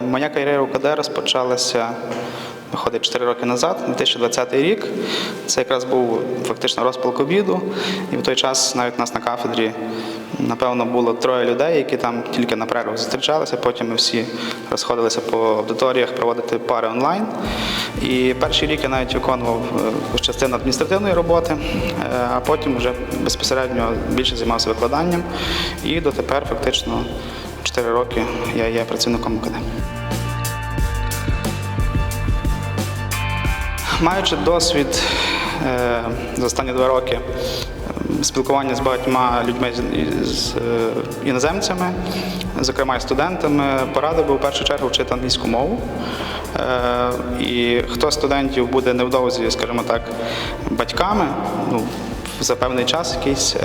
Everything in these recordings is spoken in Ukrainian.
Моя кар'єра у КД розпочалася виходить 4 роки назад, 2020 рік. Це якраз був фактично розпал ковіду. І в той час навіть у нас на кафедрі, напевно, було троє людей, які там тільки на перервах зустрічалися. Потім ми всі розходилися по аудиторіях проводити пари онлайн. І перший рік я навіть виконував е, частину адміністративної роботи, е, а потім вже безпосередньо більше займався викладанням. І дотепер фактично 4 роки я є працівником КД. Маючи досвід е, за останні два роки е, спілкування з багатьма людьми з- е, іноземцями, зокрема і студентами, порадив би в першу чергу вчити англійську мову. Е, І хто студентів буде невдовзі, скажімо так, батьками, ну, за певний час якийсь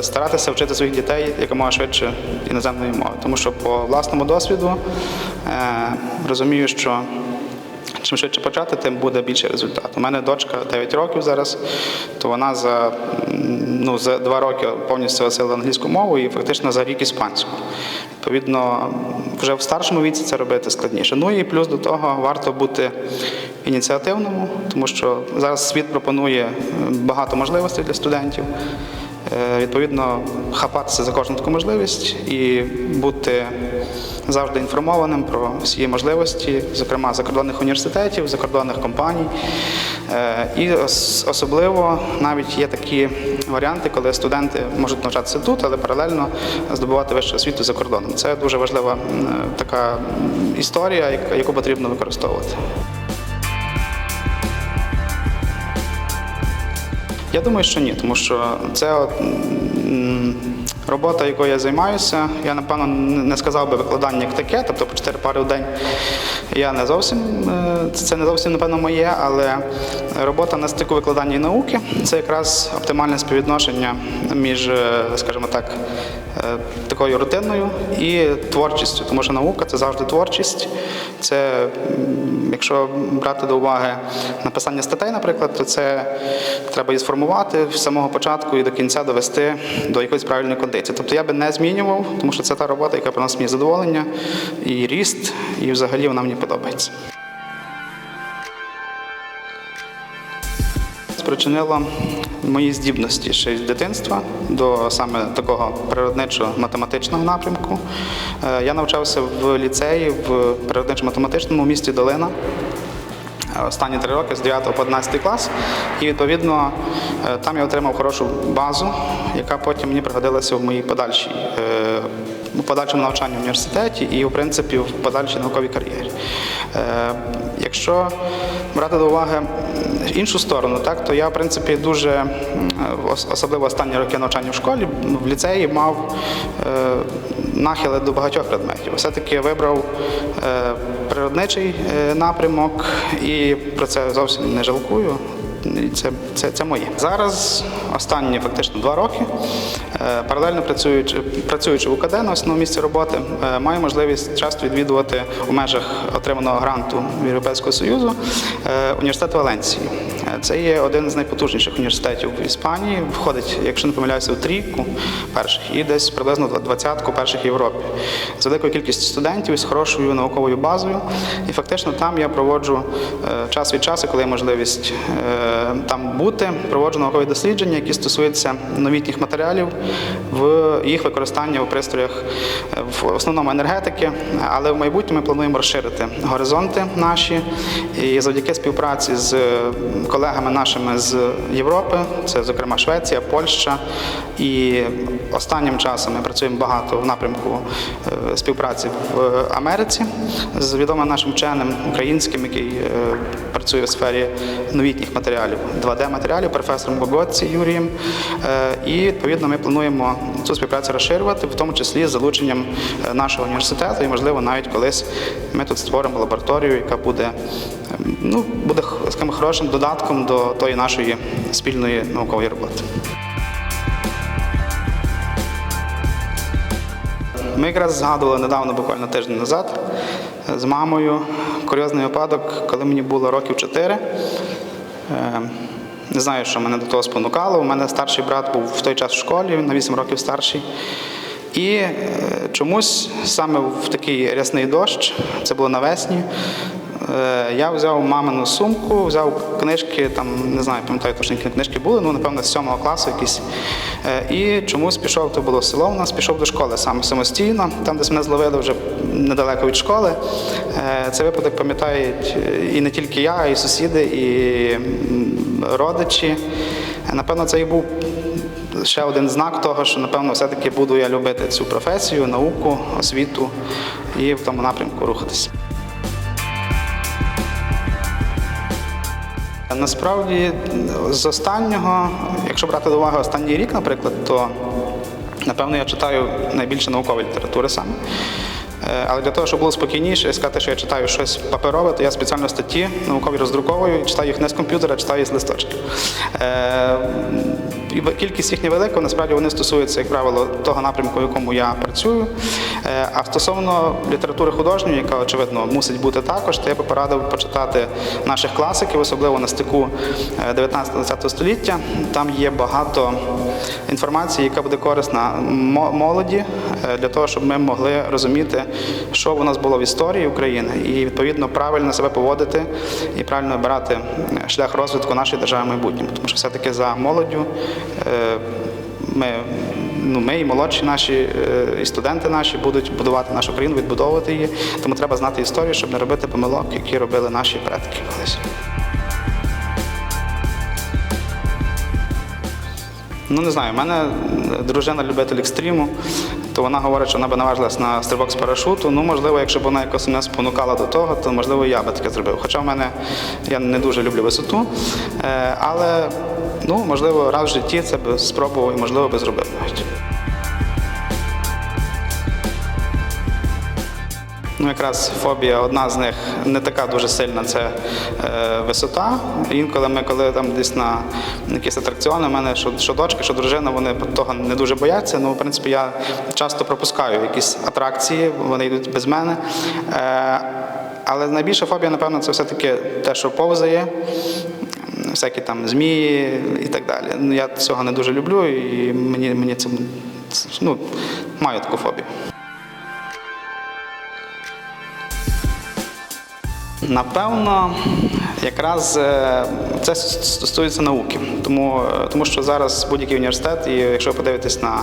старатися вчити своїх дітей якомога швидше іноземної мови. Тому що по власному досвіду розумію, що Чим швидше почати, тим буде більший результат. У мене дочка 9 років зараз, то вона за, ну, за 2 роки повністю осилила англійську мову і фактично за рік іспанську. Відповідно, вже в старшому віці це робити складніше. Ну і плюс до того варто бути ініціативному, тому що зараз світ пропонує е, багато можливостей для студентів. Е, Відповідно, хапатися за кожну таку можливість і бути завжди інформованим про всі можливості, зокрема закордонних університетів, закордонних компаній. Е, І особливо навіть є такі варіанти, коли студенти можуть навчатися тут, але паралельно здобувати вищу освіту за кордоном. Це дуже важлива така історія, яку потрібно використовувати. Я думаю, що ні, тому що це от, робота, якою я займаюся. Я напевно не сказав би викладання як таке, тобто по 4 пари в день я не зовсім е, це не зовсім напевно моє, але робота на стику викладання і науки це якраз оптимальне співвідношення між, е, скажімо так, такою рутинною і творчістю, тому що наука це завжди творчість. Це якщо брати до уваги написання статей, наприклад, то це треба її сформувати з самого початку і до кінця довести до якоїсь правильної кондиції. Тобто я би не змінював, тому що це та робота, яка приносить мені задоволення і ріст, і взагалі вона мені подобається. Спричинило мої здібності ще з дитинства до саме такого природничо-математичного напрямку. Е, Я навчався в ліцеї в природничо-математичному місті Долина. Е, Останні три роки з 9 по 11 клас, і відповідно е, там я отримав хорошу базу, яка потім мені пригодилася в моїй подальшій у подальшому навчанні в університеті і, в принципі, в подальшій науковій кар'єрі. Е, Якщо брати до уваги іншу сторону, так то я, в принципі, дуже особливо останні роки навчання в школі в ліцеї мав е, нахили до багатьох предметів. Все-таки вибрав е, природничий напрямок і про це зовсім не жалкую. Це, це, це моє. Зараз останні фактично два роки, е, паралельно працюючи, працюючи в УКД на основному місці роботи, е, маю можливість часто відвідувати у межах отриманого гранту Європейського Союзу е, університет Валенції. Це є один з найпотужніших університетів в Іспанії. Входить, якщо не помиляюся, у трійку перших і десь приблизно двадцятку перших в Європі. З великою кількістю студентів і з хорошою науковою базою. І фактично там я проводжу е, час від часу, коли є можливість е, там бути, проводжу наукові дослідження, які стосуються новітніх матеріалів в їх використання у пристроях е, в основному енергетики, але в майбутньому ми плануємо розширити горизонти наші і завдяки співпраці з колегами нашими з Європи, це зокрема Швеція, Польща. І останнім часом ми працюємо багато в напрямку е, співпраці в Америці з відомим нашим вченим українським, який е, працює в сфері новітніх матеріалів, 2D-матеріалів, професором Богоці Юрієм. Е, І відповідно ми плануємо цю співпрацю розширювати, в тому числі з залученням нашого університету, і можливо навіть колись ми тут створимо лабораторію, яка буде ем, ну, буде скажімо, хорошим додатком до тої нашої спільної наукової роботи. Ми якраз згадували недавно, буквально тиждень назад, з мамою курйозний випадок, коли мені було років 4. Е, Не знаю, що мене до того спонукало. У мене старший брат був в той час в школі, він на 8 років старший. І е, чомусь саме в такий рясний дощ, це було навесні. Е, Я взяв мамину сумку, взяв книжки, там не знаю, пам'ятаю точно, які книжки були, ну напевно з сьомого класу якісь. Е, І чомусь пішов, то було село у нас, пішов до школи саме самостійно, там десь мене зловили вже недалеко від школи. Е, Цей випадок пам'ятають і не тільки я, і сусіди, і родичі. Напевно, це і був ще один знак того, що напевно все-таки буду я любити цю професію, науку, освіту і в тому напрямку рухатися. Насправді, з останнього, якщо брати до уваги останній рік, наприклад, то напевно я читаю найбільше наукової літератури саме. Е, Але для того, щоб було спокійніше і сказати, що я читаю щось паперове, то я спеціально статті наукові роздруковую, читаю їх не з комп'ютера, а читаю з листочків. Е, Кількість їхня велика, насправді вони стосуються, як правило, того напрямку, в якому я працюю. Е, А стосовно літератури художньої, яка, очевидно, мусить бути також, то я би порадив почитати наших класиків, особливо на стику 19-20 століття. Там є багато інформації, яка буде корисна молоді е, для того, щоб ми могли розуміти, що у нас було в історії України, і відповідно правильно себе поводити і правильно обирати е, шлях розвитку нашої держави в майбутньому. Тому що все-таки за молоддю е, ми, ну, ми і молодші наші, і студенти наші будуть будувати нашу країну, відбудовувати її. Тому треба знати історію, щоб не робити помилок, які робили наші предки колись. Ну не знаю, в мене дружина любитель екстриму, то вона говорить, що вона би наважилась на стрибок з парашуту. Ну, можливо, якщо б вона якось мене спонукала до того, то можливо я би таке зробив. Хоча в мене я не дуже люблю висоту, е, але ну, можливо, раз в житті це б спробував і можливо би зробив навіть. Ну, якраз фобія, одна з них не така дуже сильна, це е, висота. Інколи ми, коли там десь на якісь атракціони, в мене що, що дочка, що дружина, вони того не дуже бояться. Ну, в принципі, я часто пропускаю якісь атракції, вони йдуть без мене. Е, але найбільша фобія, напевно, це все-таки те, що повзає, всякі там змії і так далі. Ну, я цього не дуже люблю, і мені, мені це ну, маю таку фобію. Напевно, якраз е, це стосується науки, тому, е, тому що зараз будь-який університет, і якщо подивитись на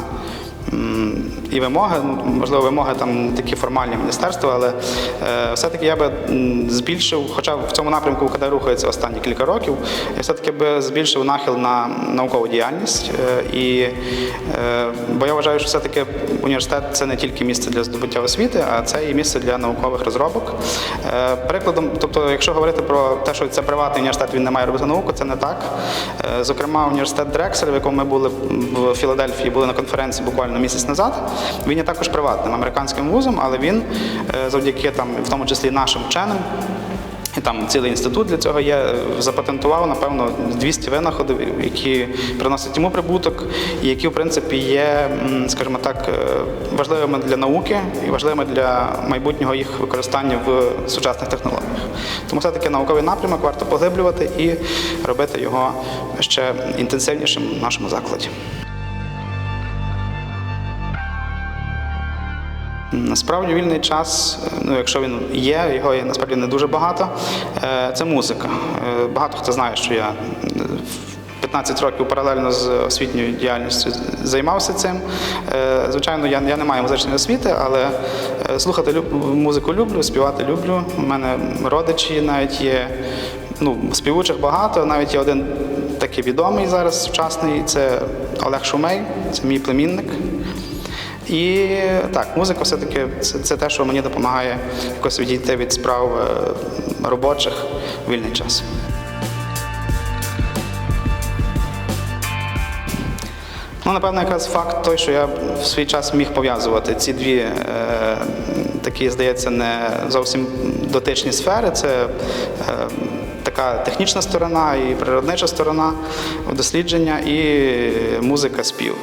і вимоги, ну можливо, вимоги там такі формальні міністерства, але е, все-таки я би збільшив, хоча в цьому напрямку УКД рухається останні кілька років, я все-таки би збільшив нахил на наукову діяльність. Е, і, е, бо я вважаю, що все-таки університет це не тільки місце для здобуття освіти, а це і місце для наукових розробок. Прикладом, тобто, якщо говорити про те, що це приватний університет, він не має робити науку, це не так. Зокрема, університет Дрексель, в якому ми були в Філадельфії, були на конференції буквально місяць назад. Він є також приватним американським вузом, але він е, завдяки там, в тому числі нашим вченим. І там цілий інститут для цього є, е, запатентував, напевно, 200 винаходів, які приносять йому прибуток, і які, в принципі, є, скажімо так, е, важливими для науки і важливими для майбутнього їх використання в сучасних технологіях. Тому все-таки науковий напрямок варто поглиблювати і робити його ще інтенсивнішим в нашому закладі. Насправді вільний час, е, ну якщо він є, його є насправді не дуже багато. е, Це музика. Е, Багато хто знає, що я е, в 15 років паралельно з освітньою діяльністю займався цим. Е, Звичайно, я, не маю музичної освіти, але е, слухати музику люблю, співати люблю. У мене родичі навіть є. Ну, співучих багато, навіть є один такий відомий зараз сучасний, це Олег Шумей, це мій племінник. І так, музика все-таки це, це те, що мені допомагає якось відійти від справ е, робочих вільний час. Ну, напевно, якраз факт той, що я в свій час міг пов'язувати ці дві е, такі, здається, не зовсім дотичні сфери. Це е, така технічна сторона і природнича сторона дослідження, і музика спів.